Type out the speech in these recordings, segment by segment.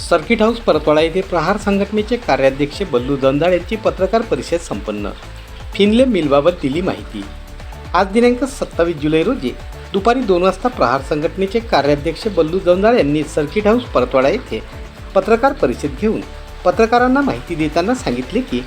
Circuit house Paratwada येथे प्रहार संघटनेचे कार्याध्यक्ष बल्लू दंदाळ यांची पत्रकार परिषद संपन्न. फिनले मिलबाबत दिली माहिती. आज दिनांक सत्तावीस जुलै रोजी दुपारी दोन वाजता प्रहार संघटनेचे कार्याध्यक्ष बल्लू दंदाळ यांनी सर्किट हाऊस परतवाडा येथे पत्रकार परिषद घेऊन पत्रकारांना माहिती देताना सांगितले की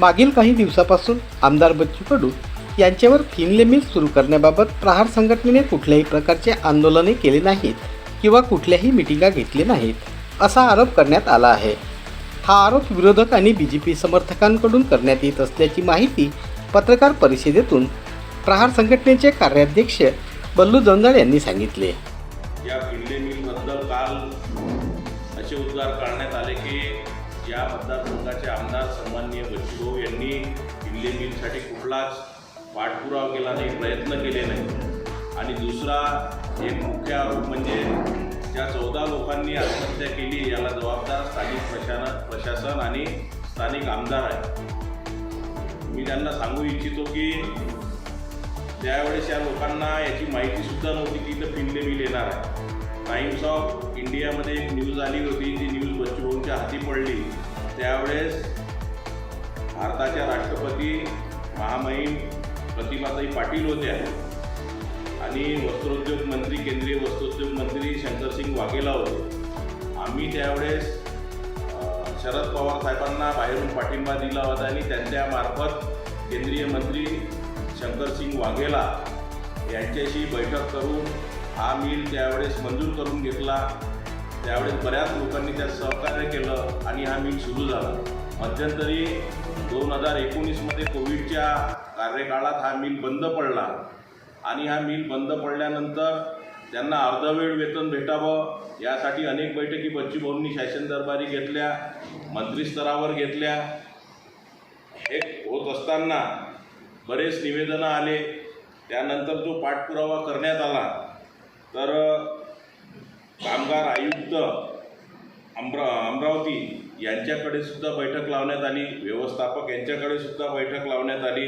मागील काही दिवसापासून आमदार बच्चू कडू यांच्यावर फिनले मिल सुरू करण्याबाबत प्रहार संघटनेने कुठल्याही प्रकारचे आंदोलने केले नाहीत किंवा कुठल्याही मिटिंगा घेतले नाहीत. असा आरोप करण्यात आला आहे. हा आरोप विरोधक आणि बी जे पी समर्थकांकडून करण्यात येत असल्याची माहिती पत्रकार परिषदेतून प्रहार संघटनेचे कार्याध्यक्ष बल्लू दंदाळ यांनी सांगितले. या पिंडे मिलबद्दल काल असे उद्गार काढण्यात आले की या मतदारसंघाचे आमदार सन्माननीय बच्चूभाऊ यांनी पिंडे मिलसाठी कुठलाच पाठपुरावा केला नाही प्रयत्न केले नाही. आणि दुसरा एक मुख्य आरोप म्हणजे ज्या चौदा लोकांनी आत्महत्या केली याला जबाबदार स्थानिक प्रशासन प्रशासन आणि स्थानिक आमदार आहे मी त्यांना सांगू इच्छितो की त्यावेळेस या लोकांना याची माहितीसुद्धा नव्हती की इथं फिनले बिल येणार आहे. टाइम्स ऑफ इंडियामध्ये एक न्यूज आली होती ती न्यूज बच्चूभाऊंच्या हाती पडली. त्यावेळेस भारताच्या राष्ट्रपती महामहिम प्रतिभाताई पाटील होत्या आणि वस्त्रोद्योग मंत्री केंद्रीय वस्त्रोद्योग मंत्री शंकरसिंग वाघेला होते. आम्ही त्यावेळेस शरद पवार साहेबांना बाहेरून पाठिंबा दिला होता आणि त्यांच्यामार्फत केंद्रीय मंत्री शंकरसिंग वाघेला यांच्याशी बैठक करून हा मिल त्यावेळेस मंजूर करून घेतला. त्यावेळेस बऱ्याच लोकांनी त्यात सहकार्य केलं आणि हा मिल सुरू झाला. मध्यंतरी दोन हजार एकोणीसमध्ये कोविडच्या कार्यकाळात हा मिल बंद पडला. आणि हा मिल बंद पडल्यानंतर त्यांना अर्धवेळ वेतन भेटावं. यासाठी अनेक बैठकी बच्चूभाऊंनी शासन दरबारी घेतल्या मंत्रीस्तरावर घेतल्या. हे होत असताना बरेच निवेदनं आले. त्यानंतर जो पाठपुरावा करण्यात आला तर कामगार आयुक्त अमरा अमरावती यांच्याकडे सुद्धा बैठक लावण्यात आली. व्यवस्थापक यांच्याकडे सुद्धा बैठक लावण्यात आली.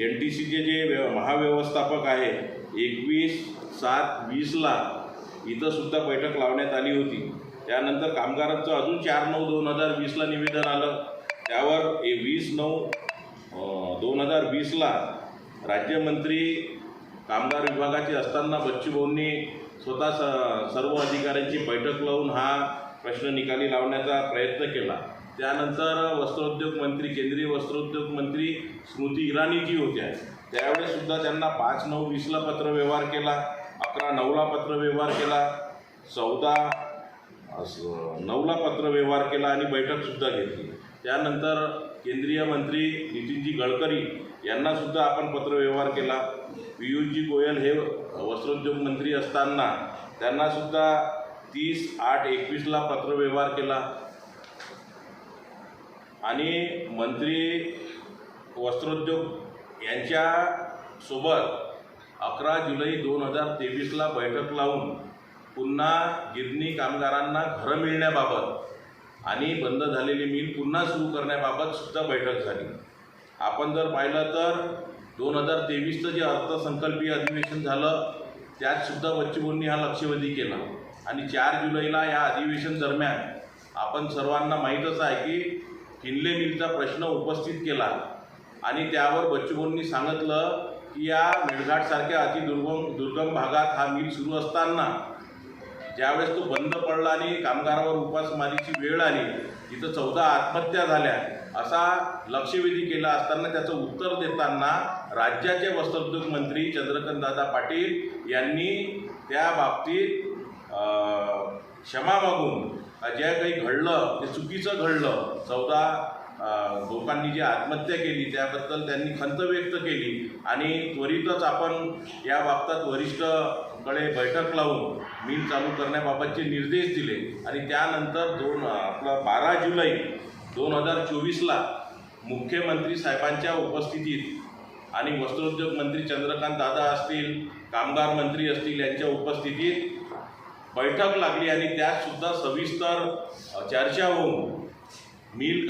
एन टी सीचे जे व्य महाव्यवस्थापक आहे एकवीस सात वीसला इथंसुद्धा बैठक लावण्यात आली होती. त्यानंतर कामगारांचं अजून चार नऊ दोन हजार वीसला निवेदन आलं. त्यावर ए वीस नऊ दोन हजार वीसला राज्यमंत्री कामगार विभागाचे असताना बच्चूभाऊंनी स्वतः स सर्व अधिकाऱ्यांची बैठक लावून हा प्रश्न निकाली लावण्याचा प्रयत्न केला. त्यानंतर वस्त्रोद्योग मंत्री केंद्रीय वस्त्रोद्योग मंत्री स्मृती इराणीजी होत्या. त्यावेळेस सुद्धा त्यांना पाच नऊ वीसला पत्रव्यवहार केला अकरा नऊला पत्रव्यवहार केला चौदा असं नऊला पत्रव्यवहार केला आणि बैठकसुद्धा घेतली. त्यानंतर केंद्रीय मंत्री नितीनजी गडकरी यांनासुद्धा आपण पत्रव्यवहार केला. पियुषजी गोयल हे वस्त्रोद्योग मंत्री असताना त्यांनासुद्धा तीस आठ एकवीसला पत्रव्यवहार केला. आणि मंत्री वस्त्रोद्योग यांच्यासोबत अकरा जुलै दोन हजार तेवीसला बैठक लावून पुन्हा गिरणी कामगारांना घरं मिळण्याबाबत आणि बंद झालेली मिल पुन्हा सुरू करण्याबाबत सुद्धा बैठक झाली. आपण जर पाहिलं तर दोन हजार तेवीसचं जे अर्थसंकल्पीय अधिवेशन झालं त्यात सुद्धा बच्चूभाऊंनी हा लक्षवेधी केला. आणि चार जुलैला या अधिवेशन दरम्यान आपण सर्वांना माहीतच आहे की हिनले मिलचा प्रश्न उपस्थित केला. आणि त्यावर बच्चूभाऊंनी सांगितलं की या मेळघाटसारख्या अतिदुर्गम दुर्गम भागात हा मिल सुरू असताना ज्यावेळेस तो बंद पडला आणि कामगारावर उपासमारीची वेळ आली तिथं चौदा आत्महत्या झाल्या असा लक्षवेधी केला असताना त्याचं उत्तर देताना राज्याचे वस्त्रोद्योग मंत्री चंद्रकांतदादा पाटील यांनी त्या बाबतीत क्षमा मागून जे काही घडलं ते चुकीचं घडलं. चौदा लोकांनी जी आत्महत्या केली त्याबद्दल त्यांनी खंत व्यक्त केली. आणि त्वरितच आपण या बाबतीत वरिष्ठकडे बैठक लावून मिल चालू करण्याबाबतचे निर्देश दिले. आणि त्यानंतर दोन आपला बारा जुलै दोन हजार चोवीसला मुख्यमंत्री साहेबांच्या उपस्थितीत आणि वस्त्रोद्योग मंत्री चंद्रकांत दादा असतील कामगार मंत्री असतील यांच्या उपस्थितीत बैठक लागली आणि त्यातसुद्धा सविस्तर चर्चा होऊन मिल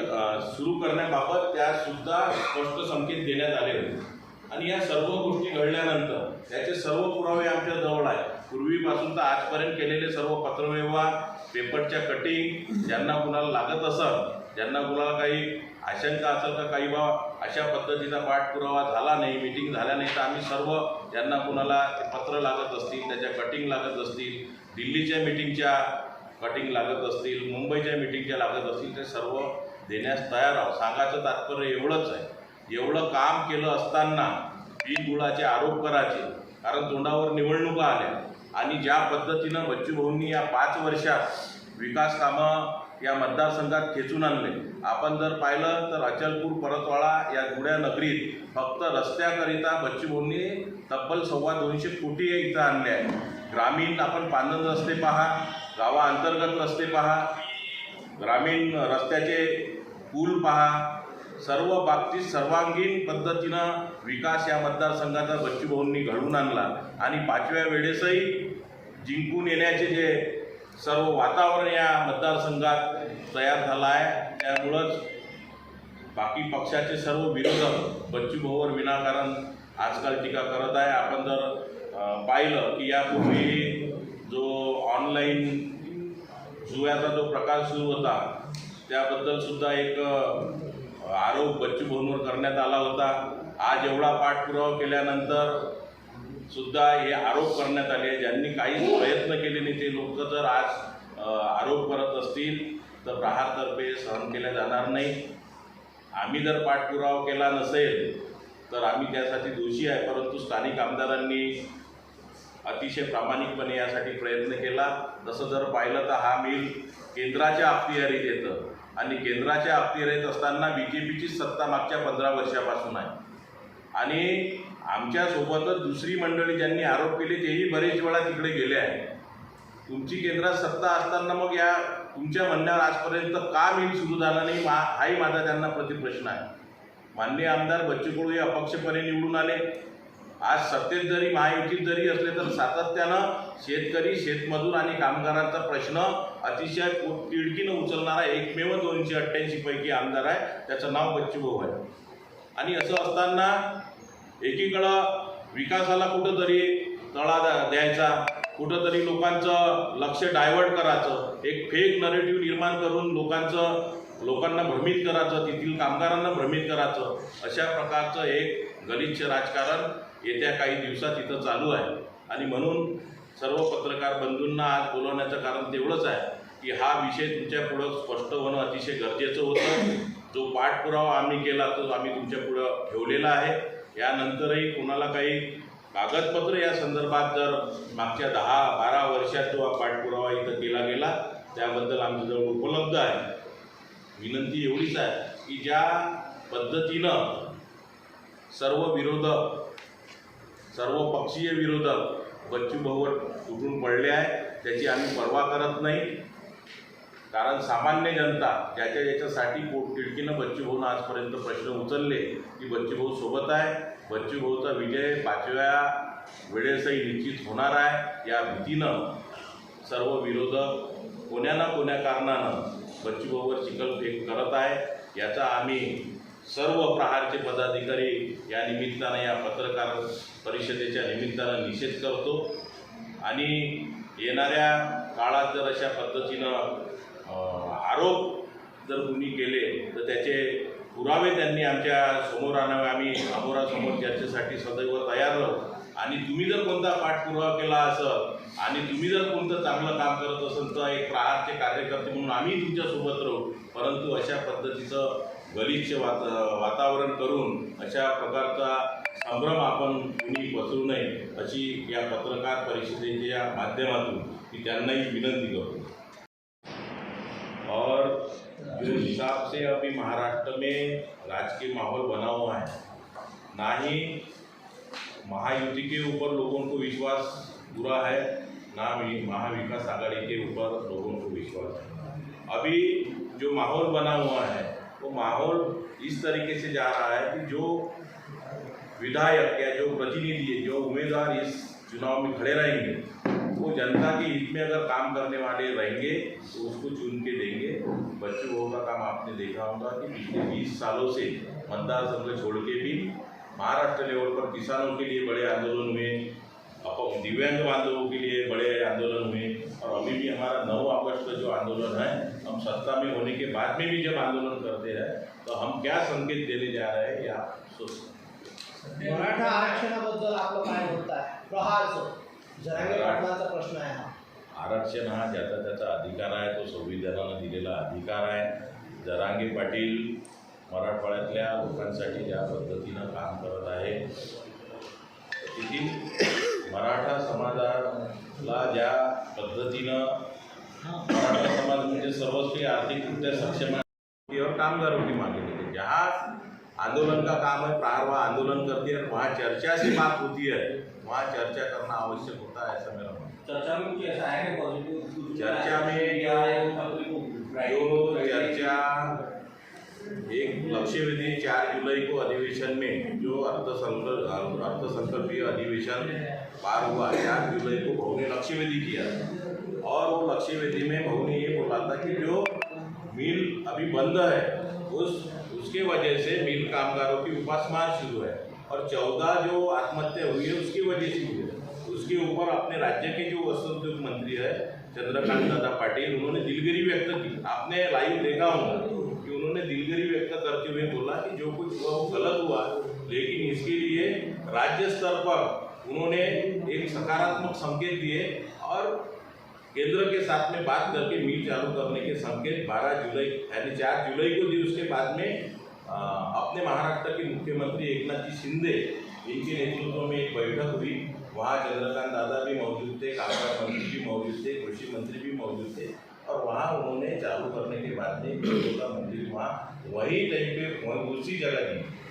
सुरू करण्याबाबत त्यातसुद्धा स्पष्ट संकेत देण्यात आले होते. आणि या सर्व गोष्टी घडल्यानंतर त्याचे सर्व पुरावे आमच्या जवळ आहे पूर्वीपासून तर आजपर्यंत केलेले सर्व पत्रव्यवहार पेपरच्या कटिंग ज्यांना कुणाला लागत असेल ज्यांना कुणाला काही आशंका असेल का काही बा अशा पद्धतीचा पाठपुरावा झाला नाही मिटिंग झाल्या नाही तर आम्ही सर्व ज्यांना कुणाला ते पत्र लागत असतील त्याच्या कटिंग लागत असतील दिल्लीच्या मिटिंगच्या कटिंग लागत असतील मुंबईच्या मिटिंगच्या लागत असतील ते सर्व देण्यास तयार आहोत. सांगायचं तात्पर्य एवढंच आहे. एवढं काम केलं असताना बिनबुडाचे आरोप करायचे कारण तोंडावर निवडणुका आल्या. आणि ज्या पद्धतीनं बच्चूभाऊंनी या पाच वर्षात विकास कामं या मतदारसंघात खेचून आणले. आपण जर पाहिलं तर अचलपूर परतवाडा या जुड्या नगरीत फक्त रस्त्याकरिता बच्चूभाऊंनी तब्बल सव्वा दोनशे कोटी इथं आणले आहे ग्रामीण आपण पांदन रस्ते पहा गावाअंतर्गत रस्ते पहा ग्रामीण रस्त्याचे पूल पहा सर्व बाबतीत सर्वांगीण पद्धतीनं विकास या मतदारसंघाचा बच्चूभाऊंनी घडवून आणला. आणि पाचव्या वेळेसही जिंकून येण्याचे जे सर्व वातावरण या मतदारसंघात तयार झालं आहे. त्यामुळंच बाकी पक्षाचे सर्व विरोधक बच्चूभाऊवर विनाकारण आजकाल टीका करत आहे. आपण जर पाहिलं की यापूर्वी जो ऑनलाईन जुव्याचा जो प्रकार सुरू होता त्याबद्दल सुद्धा एक आरोप बच्चूभाऊंवर करण्यात आला होता. आज एवढा पाठपुरावा केल्यानंतर सुद्धा हे आरोप करण्यात आले ज्यांनी काहीच प्रयत्न केले नाही ते लोक जर आज आरोप करत असतील तर प्रहारतर्फे सहन केल्या जाणार नाही. आम्ही जर पाठपुरावा केला नसेल तर आम्ही त्यासाठी दोषी आहे. परंतु स्थानिक आमदारांनी अतिशय प्रामाणिकपणे यासाठी प्रयत्न केला. तसं जर पाहिलं तर हा मिल केंद्राच्या अखत्यारीत येतं. आणि केंद्राच्या अखत्यारीत असताना बी जे पीचीच सत्ता मागच्या पंधरा वर्षापासून आहे. आणि आमच्यासोबतच दुसरी मंडळी ज्यांनी आरोप केले तेही बरेच वेळा तिकडे गेले आहे तुमची केंद्रात सत्ता असताना मग या तुमच्या म्हणण्यावर आजपर्यंत का मिल सुरू झाला नाही मा हाही माझा त्यांना प्रतिप्रश्न आहे. माननीय आमदार बच्चू कडू हे अपक्षपणे निवडून आले. आज सत्तेत जरी महायुतीत जरी असले तर सातत्यानं शेतकरी शेतमजूर आणि कामगारांचा प्रश्न अतिशय तिडकीनं उचलणारा एकमेव दोनशे अठ्ठ्याऐंशी पैकी आमदार आहे. त्याचं नाव बच्चू भाऊ आहे. आणि असं असताना एकीकडं विकासाला कुठंतरी तळा द्यायचा कुठंतरी लोकांचं लक्ष डायव्हर्ट करायचं एक फेक नरेटिव्ह निर्माण करून लोकांचं लोकांना भ्रमित करायचं तेथील कामगारांना भ्रमित करायचं अशा प्रकारचं एक गलिच्छ राजकारण येत्या काही दिवसात इथं चालू आहे. आणि म्हणून सर्व पत्रकार बंधूंना आज बोलवण्याचं कारण तेवढंच आहे की हा विषय तुमच्या पुढं स्पष्ट होणं अतिशय गरजेचं होतं. जो पाठपुरावा आम्ही केला तो आम्ही तुमच्या पुढं ठेवलेला आहे. यानंतरही कोणाला काही कागदपत्र या संदर्भात जर मागच्या दहा बारा वर्षात जो पाठपुरावा इथं केला गेला त्याबद्दल आमच्याजवळ उपलब्ध आहे. विनंती एवढीच आहे की ज्या पद्धतीनं सर्व विरोधक सर्व पक्षीय विरोधक बच्चू भाऊवर उठून पडले आहे त्याची आम्ही पर्वा करत नाही. कारण सामान्य जनता ज्याच्या ज्याच्यासाठी पोट तिडकीनं बच्चूभाऊनं आजपर्यंत प्रश्न उचलले की बच्चूभाऊ सोबत आहे बच्चूभाऊचा विजय पाचव्या वेळेसही निश्चित होणार आहे या भीतीनं सर्व विरोधक कोण्या ना कोण्या कारणानं बच्चूभाऊवर चिखलफेक करत आहे याचा आम्ही सर्व प्रहारचे पदाधिकारी या निमित्तानं या पत्रकार परिषदेच्या निमित्तानं निषेध करतो. आणि येणाऱ्या काळात जर अशा पद्धतीनं आरोप जर कुणी केले तर त्याचे पुरावे त्यांनी आमच्यासमोर आणावे. आम्ही समोरासमोर चर्चेसाठी सदैव तयार राहू. आणि तुम्ही जर कोणता पाठपुरावा केला असं आणि तुम्ही जर कोणतं चांगलं काम करत असेल तर एक प्रहारचे कार्यकर्ते म्हणून आम्ही तुमच्यासोबत राहू. परंतु अशा पद्धतीचं गलिच्छ वात वातावरण करून अशा प्रकारचा संभ्रम आपण कुणी पसरू नये अशी या पत्रकार परिषदेच्या माध्यमातून मी त्यांनाही विनंती करतो. जो हिसाब से अभी महाराष्ट्र में राजकीय माहौल बना हुआ है, ना ही महायुति के ऊपर लोगों को विश्वास पूरा है, ना महाविकास आघाड़ी के ऊपर लोगों को विश्वास है। अभी जो माहौल बना हुआ है, वो माहौल इस तरीके से जा रहा है कि जो विधायक या जो प्रतिनिधि, जो उम्मीदवार इस चुनाव में खड़े रहेंगे वो जनता के हित में अगर काम करने वाले रहेंगे तो उसको चुन के देंगे। बच्चों भाऊ का काम आपने देखा होगा कि पिछले बीस सालों से मतदार संघ छोड़ के भी महाराष्ट्र लेवल पर किसानों के लिए बड़े आंदोलन हुए दिव्यांग बांधवों के लिए बड़े आंदोलन हुए। और अभी भी हमारा नौ अगस्त का जो आंदोलन है, हम सत्ता में होने के बाद में भी जब आंदोलन करते हैं तो हम क्या संकेत देने जा रहे हैं, ये सोच हैं। मराठा आरक्षणाबद्दल आपलं काय मत आहे प्रहारचं जरांगे पाटलांचा प्रश्न आहे हा. आरक्षण हा ज्याचा त्याचा अधिकार आहे तो संविधानानं दिलेला अधिकार आहे. जरांगे पाटील मराठवाड्यातल्या लोकांसाठी ज्या पद्धतीनं काम करत आहे तिथे मराठा समाजाला ज्या पद्धतीनं मराठा समाज म्हणजे सर्वस्वी आर्थिकरित्या सक्षम है कामगारों की मांगे लेके जहाँ आंदोलन का काम है प्रहार वहाँ आंदोलन करती है वहाँ चर्चा से बात होती है वहाँ चर्चा करना आवश्यक होता है ऐसा मेरा मानना चर्चा में कुछ ऐसा है पॉजिटिव चर्चा में जो चर्चा एक लक्ष्य विधि चार जुलाई को अधिवेशन में जो अर्थसंकल्प अर्थसंकल्पीय अधिवेशन पार हुआ चार जुलाई को भाऊ ने लक्ष्य विधि किया। और वो लक्ष्य विधि में भाऊ ने ये बोला था कि जो मिल अभी बंद है उस उसके वजह से मिल कामगारों की उपासमार शुरू है। और चौदह जो आत्महत्या हुई है, उसकी वजह से हुई है। उसके ऊपर अपने राज्य के जो वस्त्र उद्योग मंत्री है, चंद्रकांत दादा पाटिल, उन्होंने दिलगिरी व्यक्त की। आपने लाइव देखा होगा कि उन्होंने दिलगिरी व्यक्त करते हुए बोला कि जो कुछ हुआ, वो गलत हुआ लेकिन इसके लिए राज्य स्तर पर उन्होंने एक सकारात्मक संकेत दिए और केंद्र के साथ में बात करके मिल चालू करने के संकेत 12 जुलाई, यानी 4 जुलाई को दी उसके बाद में अपने महाराष्ट्र के मुख्यमंत्री एकनाथ जी शिंदे इनके नेतृत्व में एक बैठक हुई वहाँ चंद्रकांत दादा भी मौजूद थे कामगार मंत्री भी मौजूद थे कृषी मंत्री भी मौजूद थे और वहाँ उन्होंने चालू करने के बाद में मंदिर वहाँ वही टाइम पे उसी जगह की